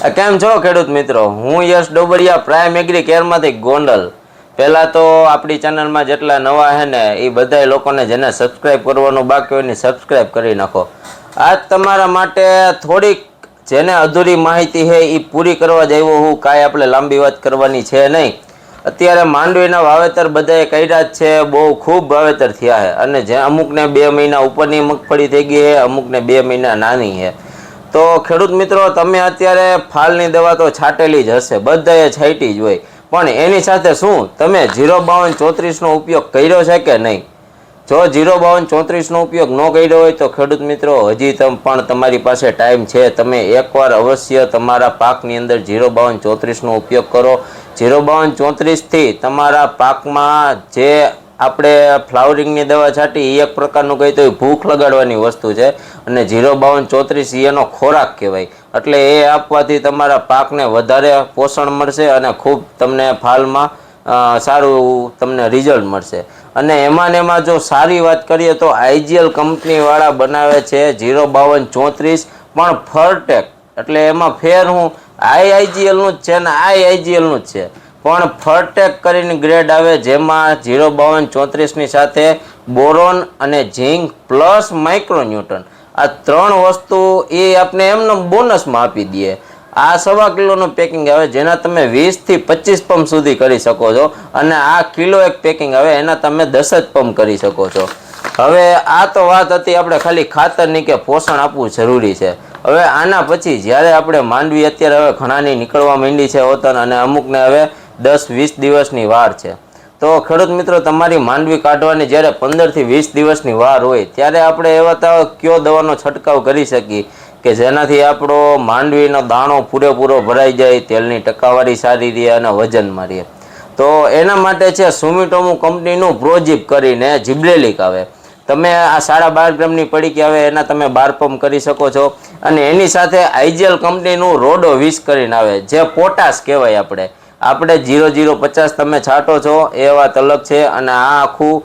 કેમ છો ખેડૂત મિત્રો? હું યશ ડોબરિયા, પ્રાઇમ એગ્રી કેરમાંથી ગોંડલ. પહેલાં તો આપણી ચેનલમાં જેટલા નવા છે ને, એ બધા લોકોને જેને સબસ્ક્રાઈબ કરવાનું બાકી હોય ને સબસ્ક્રાઇબ કરી નાખો. આજ તમારા માટે થોડીક જેને અધૂરી માહિતી છે એ પૂરી કરવા જ હું. કાંઈ આપણે લાંબી વાત કરવાની છે નહીં. અત્યારે માંડવીના વાવેતર બધાએ કર્યા જ છે. બહુ ખૂબ વાવેતર થયા છે અને જે અમુકને બે મહિના ઉપરની મગફળી થઈ ગઈ છે અમુકને બે મહિના નાની છે તો ખેડૂત મિત્રો, તમે અત્યારે ફાલની દવા તો છાંટેલી જ હશે, બધાએ છાંટી જ હોય. પણ એની સાથે શું, તમે જીરો બાવન ચોત્રીસનો ઉપયોગ કર્યો છે કે નહીં? જો જીરો બાવન ચોત્રીસનો ઉપયોગ ન કર્યો હોય તો ખેડૂત મિત્રો, હજી તમ, પણ તમારી પાસે ટાઈમ છે. તમે એકવાર અવશ્ય તમારા પાકની અંદર જીરો બાવન ચોત્રીસનો ઉપયોગ કરો. ઝીરો બાવન ચોત્રીસથી તમારા પાકમાં જે આપણે ફ્લાવરિંગની દવા છાંટી એ એક પ્રકારનું કહી તો એ ભૂખ લગાડવાની વસ્તુ છે. અને ઝીરો બાવન ચોત્રીસ એનો ખોરાક કહેવાય. એટલે એ આપવાથી તમારા પાકને વધારે પોષણ મળશે અને ખૂબ તમને ફાલમાં સારું તમને રિઝલ્ટ મળશે. અને એમાં એમાં જો સારી વાત કરીએ તો આઈજીએલ કંપનીવાળા બનાવે છે ઝીરો બાવન ચોત્રીસ, પણ ફરટેક. એટલે એમાં ફેર હું આઈ આઈજીએલનું જ છે ને આઈ આઈજીએલનું જ છે. પણ ફરટેક કરીને ગ્રેડ આવે, જેમાં જીરો બાવન ચોત્રીસની સાથે બોરોન અને ઝીંક પ્લસ માઇક્રોન્યુટન. આ ત્રણ વસ્તુ એ આપણે એમને બોનસમાં આપી દઈએ. આ સવા કિલોનું પેકિંગ આવે, જેના તમે વીસથી પચીસ પંપ સુધી કરી શકો છો અને આ કિલો એક પેકિંગ આવે, એના તમે દસ જ પંપ કરી શકો છો. હવે આ તો વાત હતી આપણે ખાલી ખાતરની કે પોષણ આપવું જરૂરી છે. હવે આના પછી જ્યારે આપણે માંડવી, અત્યારે હવે ઘણાની નીકળવા માંડી છે વતન અને અમુકને હવે દસ વીસ દિવસની વાર છે. તો ખેડૂત મિત્રો, તમારી માંડવી કાઢવાની જ્યારે પંદરથી વીસ દિવસની વાર હોય, ત્યારે આપણે એવા તો કયો દવાનો છંટકાવ કરી શકીએ કે જેનાથી આપણો માંડવીનો દાણો પૂરેપૂરો ભરાઈ જાય, તેલની ટકાવારી સારી રહે અને વજનમાં રહે. તો એના માટે છે, સુમિટોમો કંપનીનું પ્રોજીપ કરીને જીબ્રેલિક આવે તમે આ સાડા બાર ગ્રામની પડીકી આવે, એના તમે બાર પંપ કરી શકો છો. અને એની સાથે આઈજીએલ કંપનીનું રોડો વીસ કરીને આવે, જે પોટાશ કહેવાય આપણે. આપણે જીરો જીરો પચાસ તમે છાંટો છો એ વાત અલગ છે અને આ આખું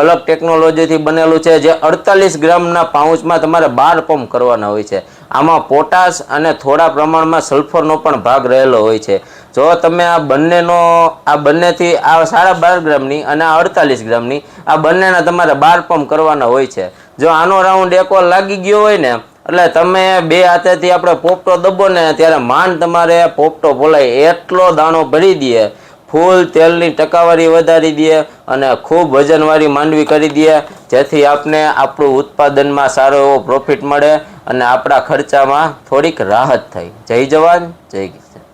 અલગ ટેકનોલોજીથી બનેલું છે જે અડતાલીસ ગ્રામના પાઉચમાં તમારે બાર પંપ કરવાના હોય છે. આમાં પોટાશ અને થોડા પ્રમાણમાં સલ્ફરનો પણ ભાગ રહેલો હોય છે. જો તમે આ બંનેનો, આ બંનેથી આ સાડા બાર ગ્રામની અને આ અડતાલીસ ગ્રામની, આ બંનેના તમારે બાર પંપ કરવાના હોય છે. જો આનો રાઉન્ડ એકવાર લાગી ગયો હોય ને એટલે તમે બે હાથેથી આપણે પોપટો દબો ને ત્યારે માંડ તમારે પોપટો ભોલાય. એટલો દાણો ભરી દે ફૂલ તેલની ટકાવારી વધારી દે અને ખૂબ વજનવાળી માંડવી કરી દે જેથી આપને આપણું ઉત્પાદનમાં સારો એવો પ્રોફિટ મળે અને આપણા ખર્ચામાં થોડીક રાહત થાય જય જવાન, જય કિસાન.